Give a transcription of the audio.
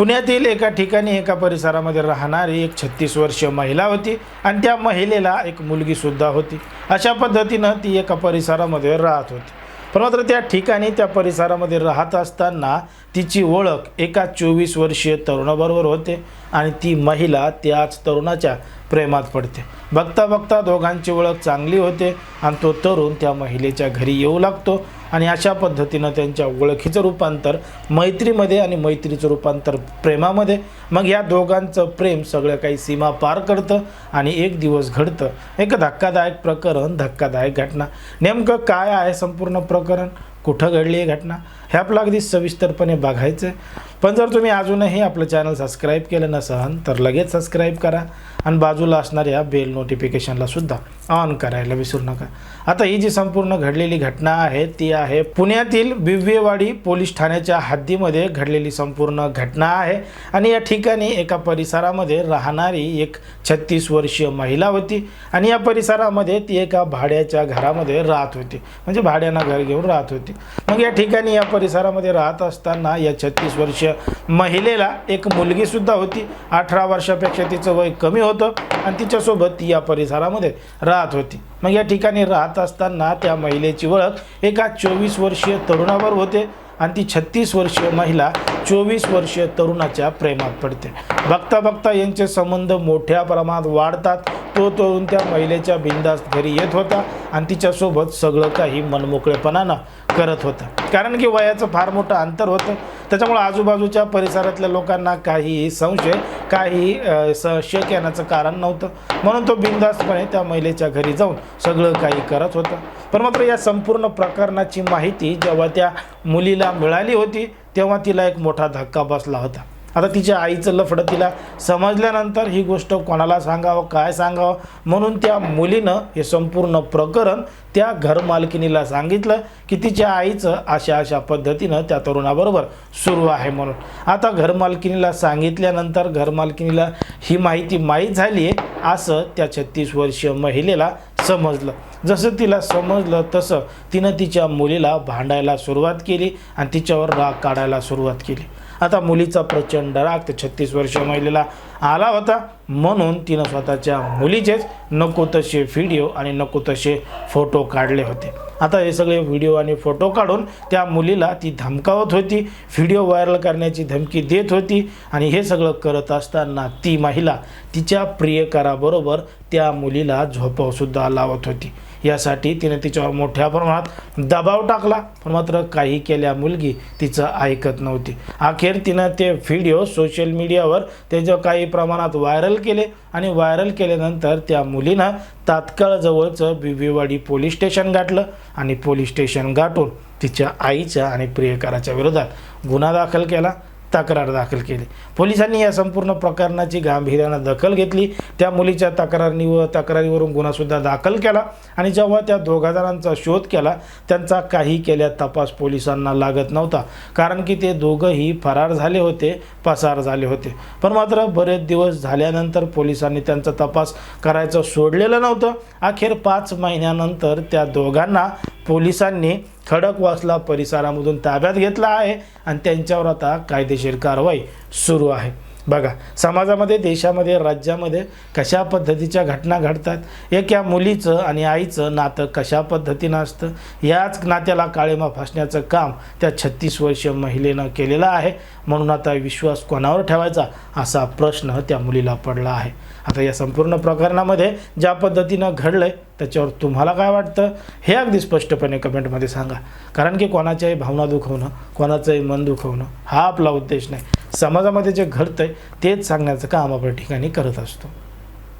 पुण्यातील एका ठिकाणी एका परिसरामध्ये राहणारी एक छत्तीस वर्षीय महिला होती आणि त्या महिलेला एक मुलगीसुद्धा होती. अशा पद्धतीनं ती एका परिसरामध्ये राहत होती. पण मात्र त्या ठिकाणी त्या परिसरामध्ये राहत असताना तिची ओळख एका चोवीस वर्षीय तरुणाबरोबर होते आणि ती महिला त्याच तरुणाच्या प्रेमात पडते. बघता बघता दोघांची ओळख चांगली होते आणि तो तरुण त्या महिलेच्या घरी येऊ लागतो आणि अशा पद्धतीनं त्यांच्या ओळखीचं रूपांतर मैत्रीमध्ये आणि मैत्रीचं रूपांतर प्रेमामध्ये. मग या दोघांचं प्रेम सगळं काही सीमा पार करतं आणि एक दिवस घडतं. एक धक्कादायक प्रकरण धक्कादायक घटना. नेमकं काय आहे संपूर्ण प्रकरण? कुठं घडली ही घटना? हे आपलं अगदी सविस्तरपणे बघायचं आहे. पण जर तुम्ही अजूनही आपलं चॅनल सबस्क्राईब केलं नसाल तर लगेच सबस्क्राईब करा आणि बाजूला असणाऱ्या बेल नोटिफिकेशनला सुद्धा ऑन करायला विसरू नका. आता ही जी संपूर्ण घडलेली घटना आहे ती आहे पुण्यातील बिव्यवाडी पोलीस ठाण्याच्या हद्दीमध्ये घडलेली संपूर्ण घटना आहे. आणि या ठिकाणी एका परिसरामध्ये राहणारी एक छत्तीस वर्षीय महिला होती. आणि या परिसरामध्ये ती एका भाड्याच्या घरामध्ये राहत होती. म्हणजे भाड्यानं घर घेऊन राहत होती. मग या ठिकाणी या परिसरामध्ये राहत असताना या छत्तीस वर्षीय महिलेला एक मुलगीसुद्धा होती. अठरा वर्षापेक्षा तिचं वय कमी होतं आणि तिच्यासोबत ती या परिसरामध्ये राहत होती. मग या ठिकाणी राहत असताना त्या महिलेची ओळख एका चोवीस वर्षीय तरुणावर होते आणि ती छत्तीस वर्षीय महिला चोवीस वर्षीय तरुणाच्या प्रेमात पडते. बघता बघता यांचे संबंध मोठ्या प्रमाणात वाढतात. तो तरुण त्या महिलेच्या बिंदास्त घरी येत होता आणि तिच्यासोबत सगळं काही मनमोकळेपणानं करत होता. कारण की वयाचं फार मोठं अंतर होतं. त्याच्यामुळे आजूबाजूच्या परिसरातल्या लोकांना काही संशय काही शक येण्याचं कारण नव्हतं. म्हणून तो बिंदास्तपणे त्या महिलेच्या घरी जाऊन सगळं काही करत होता. पण मात्र या संपूर्ण प्रकरणाची माहिती जेव्हा त्या मुलीला मिळाली होती तेव्हा तिला एक मोठा धक्का बसला होता. आता तिच्या आईचं लफडं तिला समजल्यानंतर ही गोष्ट कोणाला सांगावं काय सांगावं? म्हणून त्या मुलीनं हे संपूर्ण प्रकरण त्या घरमालकिनीला सांगितलं की तिच्या आईचं अशा अशा पद्धतीनं त्या तरुणाबरोबर सुरू आहे म्हणून. आता घरमालकिनीला सांगितल्यानंतर घरमालकिनीला ही माहिती माहीत झाली आहे असं त्या छत्तीस वर्षीय महिलेला समजलं. जसं तिला समजलं तसं तिनं तिच्या मुलीला भांडायला सुरुवात केली आणि तिच्यावर राग काढायला सुरुवात केली. आता मुलीचा प्रचंड राग. ते छत्तीस वर्ष महिलेला आला होता. म्हणून तिनं स्वतःच्या मुलीचेच नको तसे व्हिडिओ आणि नको तसे फोटो काढले होते. आता हे सगळे व्हिडिओ आणि फोटो काढून त्या मुलीला ती धमकावत होती. व्हिडिओ व्हायरल करण्याची धमकी देत होती. आणि हे सगळं करत असताना ती महिला तिच्या प्रियकराबरोबर त्या मुलीला झोपावसुद्धा लावत होती. यासाठी तिने तिच्यावर मोठ्या प्रमाणात दबाव टाकला पण मात्र काही केल्या मुलगी तिचं ऐकत नव्हती. अखेर तिनं ते व्हिडिओ सोशल मीडियावर त्याच्या काही प्रमाणात व्हायरल केले आणि व्हायरल केल्यानंतर त्या मुलीनं तात्काळ जवळचं बिबीवाडी पोलीस स्टेशन गाठलं आणि पोलीस स्टेशन गाठून तिच्या आईच्या आणि प्रियकराच्या विरोधात गुन्हा दाखल केला. तक्रार दाखल केली. पोलिसांनी या संपूर्ण प्रकरणाची गांभीर्यानं दखल घेतली. त्या मुलीच्या तक्रारी व तक्रारीवरून गुन्हासुद्धा दाखल केला आणि जेव्हा त्या दोघा जणांचा शोध केला त्यांचा काही केल्या तपास पोलिसांना लागत नव्हता. कारण की ते दोघंही फरार झाले होते पसार झाले होते. पण मात्र बरेच दिवस झाल्यानंतर पोलिसांनी त्यांचा तपास करायचं सोडलेलं नव्हतं. अखेर पाच महिन्यानंतर त्या दोघांना पोलिसांनी खडकवासला परिसरामधून ताब्यात घेतला आहे आणि त्यांच्यावर आता कायदेशीर कारवाई सुरू आहे. बघा समाजामध्ये देशामध्ये राज्यामध्ये कशा पद्धतीच्या घटना घडतात एक या मुलीचं आणि आईचं नातं कशा पद्धतीनं असतं याच नात्याला काळेमा फासण्याचं काम त्या छत्तीस वर्षीय महिलेनं केलेलं आहे. म्हणून आता विश्वास कोणावर ठेवायचा असा प्रश्न त्या मुलीला पडला आहे. आता या संपूर्ण प्रकरणामध्ये ज्या पद्धतीनं घडलं आहे त्याच्यावर तुम्हाला काय वाटतं? हे अगदी स्पष्टपणे कमेंटमध्ये सांगा. कारण की कोणाच्याही भावना दुखवणं कोणाचंही मन दुखवणं हा आपला उद्देश नाही. समाजामध्ये जे घडतं आहे तेच सांगण्याचं काम आपल्या ठिकाणी करत असतो.